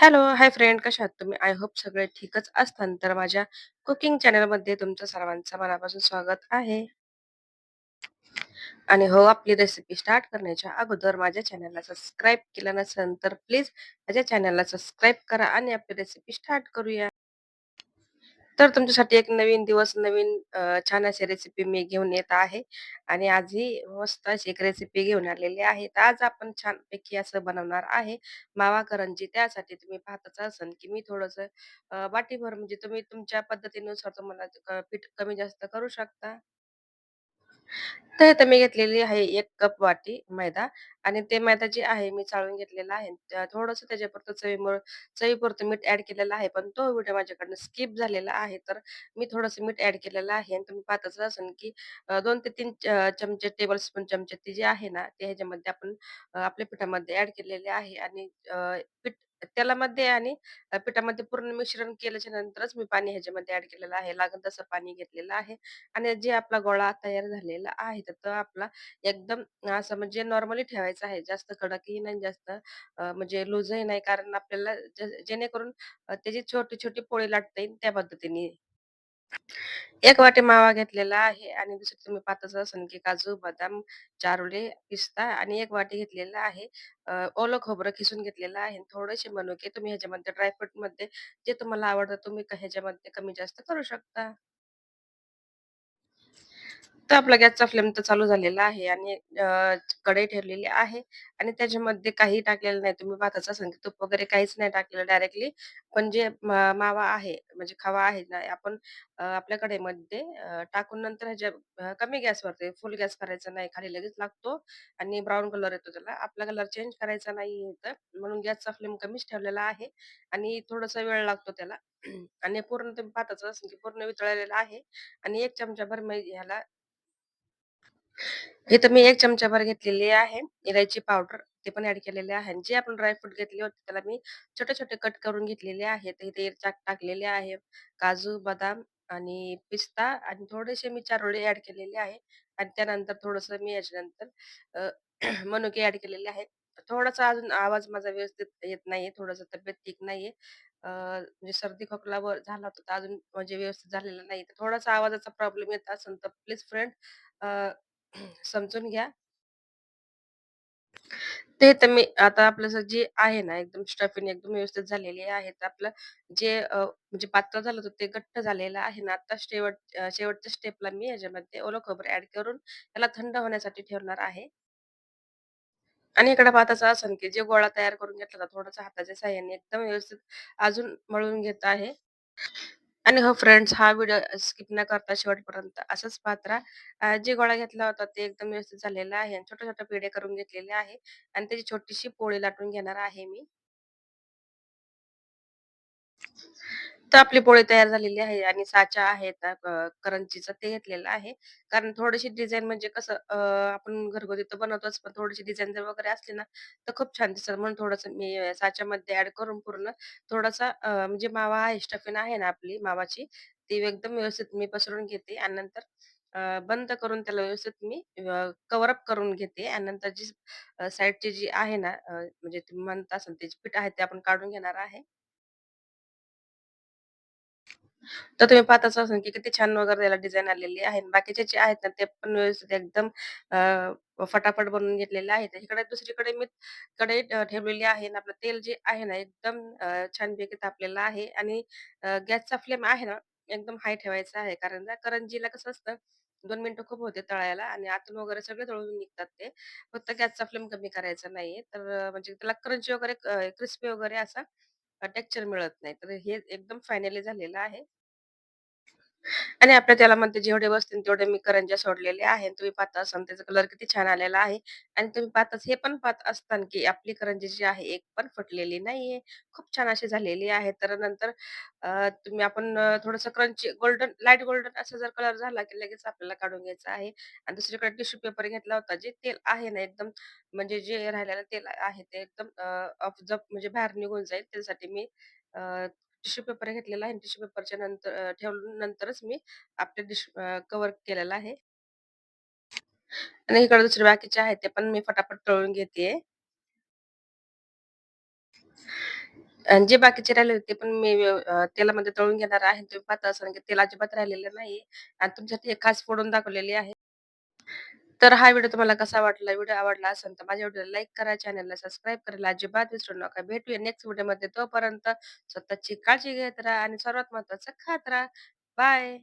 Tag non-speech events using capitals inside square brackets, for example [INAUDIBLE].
Hello, hi friend कशा आहात तुम्ही? आय होप सगळे ठीकच असतान तर माझ्या कुकिंग चॅनलमध्ये तुमचं सर्वांचं मनापासून स्वागत आहे. आणि हो, आपली रेसिपी स्टार्ट करण्याच्या अगोदर माझ्या चॅनलला सबस्क्राईब केलं नसेल तर प्लीज माझ्या चॅनलला सबस्क्राईब करा आणि आपली रेसिपी स्टार्ट करूया. तर तुमच्यासाठी एक नवीन दिवस, नवीन अ, छान अशी रेसिपी मी घेऊन येत आहे आणि आजही मस्त अशी एक रेसिपी घेऊन आलेली आहे. तर आज आपण छानपैकी असं बनवणार आहे मावा करंजी. त्यासाठी तुम्ही पाहतच असाल, की मी थोडंसं अ, वाटीभर म्हणजे तुम्ही तुमच्या पद्धतीनुसार तुम्हाला क पीठ कमी जास्त करू शकता. तर इथे मी घेतलेली आहे एक कप वाटी मैदा आणि ते मैदा जे आहे मी चाळून घेतलेला आहे. त्या थोडंसं त्याच्यापुरतं चवीमुळं चवीपुरतं मीठ ॲड केलेलं आहे. पण तो व्हिडिओ माझ्याकडनं स्किप झालेला आहे. तर मी थोडंसं मीठ ॲड केलेलं आहे आणि तुम्ही पाहतच असाल, की अ, 2 ते तीन च चमचे टेबल स्पून चमचे ते जे आहे ना, ते ह्याच्यामध्ये आपण अ, आपल्या पिठामध्ये ॲड केलेले आहे आणि अ, पीठ तेलामध्ये आणि अ, पिठामध्ये पूर्ण मिश्रण केल्याच्या नंतरच मी पाणी ह्याच्यामध्ये ऍड केलेलं आहे. लागेल तसं पाणी घेतलेलं आहे आणि जे आपला गोळा तयार झालेला आहे, तर तो आपला एकदम असं म्हणजे नॉर्मली ठेवायचा आहे. जास्त कडकही नाही, जास्त अ, म्हणजे लूजही नाही. कारण आपल्याला जेणेकरून अ, त्याची छोटी-छोटी पोळी लाटता येईल त्या पद्धतीने. एक वाटी मावा घेतलेला आहे आणि दुसरी तुम्ही पाहतच असाल, की काजू, बदाम, चारोळे, पिस्ता आणि एक वाटी घेतलेला आहे. अ, ओलं खोबरं खिसून घेतलेलं आहे. थोडेसे मनुके तुम्ही ह्याच्यामध्ये ड्रायफ्रूटमध्ये जे तुम्हाला आवडतं तुम्ही क- ह्याच्यामध्ये कमी जास्त करू शकता. तर आपला गॅसचा फ्लेम तर चालू झालेला आहे आणि अ, कढई ठेवलेली आहे आणि त्याच्यामध्ये काही टाकलेलं नाही. तुम्ही पाहताच असाल की तूप वगैरे काहीच नाही टाकलेलं डायरेक्टली पण जे मा मावा आहे म्हणजे खवा आहे ना आपण अ, आपल्या कढईमध्ये अ, टाकून नंतर ह्याच्या अ, कमी गॅसवरती फुल गॅस करायचा नाही. खाली लगेच लागतो आणि ब्राऊन कलर येतो त्याला. आपला कलर चेंज करायचा नाही तर म्हणून गॅसचा फ्लेम कमीच ठेवलेला आहे आणि थोडासा वेळ लागतो त्याला [CLEARS THROAT] आणि पूर्ण तुम्ही पाहताच असाल की पूर्ण वितळलेला आहे आणि एक चमचा भर ह्याला इथं मी एक चमचाभर घेतलेली आहे इलायची पावडर, ते पण ऍड केलेले आहे. जे आपण ड्रायफ्रूट घेतले होते त्याला मी छोटे-छोटे कट करून घेतलेले आहेत. इथे टाकलेले आहे. काजू, बदाम आणि पिस्ता आणि थोडेसे मी चारोळे ऍड केलेले आहे आणि त्यानंतर थोडंसं मी याच्यानंतर [CLEARS THROAT] मनुके ऍड केलेले आहे थोडासा अजून आवाज माझा व्यवस्थित येत नाहीये. थोडंसं तब्येत ठीक नाहीये. म्हणजे सर्दी खोकला वर झाला होता, तर अजून म्हणजे व्यवस्थित झालेला नाही. तर थोडासा आवाजाचा प्रॉब्लेम येत असेल तर प्लीज फ्रेंड [CLEARS THROAT] समजून घ्या. ते तर मी आता आपलं जे आहे ना, एकदम स्टफिंग एकदम व्यवस्थित झालेली आहे. तर आपलं जे अ, म्हणजे पातळ झालं होतं ते घट्ट झालेलं आहे ना, आता शेवट अ, शेवटच्या स्टेपला मी याच्यामध्ये ओलं खोबरं ॲड करून त्याला थंड होण्यासाठी ठेवणार आहे. आणि इकडे पाहताच असं की जे गोळा तयार करून घेतला होता थोडासा हाताच्या साहाय्याने एकदम व्यवस्थित अजून मळून घेत आहे. आणि हो फ्रेंड्स हा व्हिडिओ स्किप न करता शेवटपर्यंत असंच पाहत राहा. अ, जे गोळा घेतला होता ते एकदम व्यवस्थित झालेला आहे आणि छोट्या-छोट्या पेढे करून घेतलेले आहे आणि त्याची छोटीशी पोळी लाटून घेणार आहे मी. तर आपली पोळी तयार झालेली आहे आणि साचा आहे ना अ, करंजीचा ते घेतलेला आहे. कारण थोडीशी डिझाईन म्हणजे कसं अ, आपण घरगुती तर बनवतोच, पण थोडीशी डिझाईन जर वगैरे असली ना, तर खूप छान दिसत म्हणून थोडंसं मी अ, साच्यामध्ये ऍड करून पूर्ण थोडासा अ, म्हणजे मावा आहे, स्टफिंग आहे ना आपली मावाची, ती एकदम व्यवस्थित मी पसरून घेते आणि नंतर अ, बंद करून त्याला व्यवस्थित मी कव्हर अप करून घेते आणि नंतर जी साईडची जी आहे ना अ, म्हणजे तुम्ही म्हणत असाल त्याची पीठ आहे ते आपण काढून घेणार आहे. तर तुम्ही पाहतच असाल की किती छान वगैरे त्याला डिझाईन आलेली आहे. बाकीचे जे आहेत ना, ते पण व्यवस्थित एकदम अ, फटाफट बनवून घेतलेले आहेत. इकडे दुसरीकडे मी कडे अ, ठेवलेली आहे ना आपलं तेल जे आहे ना, एकदम अ, छानपैकी तापलेलं आहे आणि अ, गॅसचा फ्लेम आहे ना, एकदम हाय ठेवायचा आहे. कारण ना करंजीला कसं असतं दोन मिनिटं खूप होते तळायला आणि आतून वगैरे सगळे तळून निघतात ते. फक्त गॅसचा फ्लेम कमी करायचा नाहीये. तर अ, म्हणजे त्याला क्रंची वगैरे क्रिस्पी वगैरे असा टेक्स्चर मिळत नाही. तर हे एकदम फायनली झालेलं आहे. आणि आपल्या तेलामध्ये जेवढे बसतील तेवढे मी करंज्या सोडलेले आहेत. तुम्ही पाहत असाल त्याचा कलर किती छान आलेला आहे आणि तुम्ही पाहताच हे पण पाहत असताना की आपली करंजी जी आहे एक पण फुटलेली नाहीये. खूप छान अशी झालेली आहे. तर नंतर तुम्ही आपण अ, थोडंसं क्रंची गोल्डन लाइट गोल्डन असा जर कलर झाला, की लगेच आपल्याला काढून घ्यायचा आहे आणि दुसरीकडे टिश्यू पेपर घेतला होता. जे तेल आहे ना एकदम म्हणजे जे राहिलेलं तेल आहे ते एकदम ऑफ ऑब्झर्व्ह म्हणजे बाहेर निघून जाईल त्यासाठी मी टिश्यू पेपर घेतलेला आहे. टिश्यू पेपरच्या नंतर ठेवून नंतरच मी आपले डिश कवर कव्हर केलेलं आहे आणि इकडे दुसरे बाकीचे आहेत ते पण मी फटाफट तळून घेतेय. आणि जे बाकीचे राहिले ते पण मी तेलामध्ये तळून घेणार आहे. तुम्ही पाहता असाल की तेल अजिबात राहिलेलं नाही आणि तुमच्यासाठी एक खास फोडून दाखवलेली आहे. तर हा व्हिडिओ तुम्हाला कसा वाटला? व्हिडिओ आवडला असेल तर माझ्या व्हिडिओला लाईक करा, चॅनलला सबस्क्राईब करायला अजिबात विसरू नका. भेटूया नेक्स्ट व्हिडिओमध्ये. तोपर्यंत स्वतःची काळजी घेत राहा आणि सर्वात महत्वाचं खात राहा. बाय.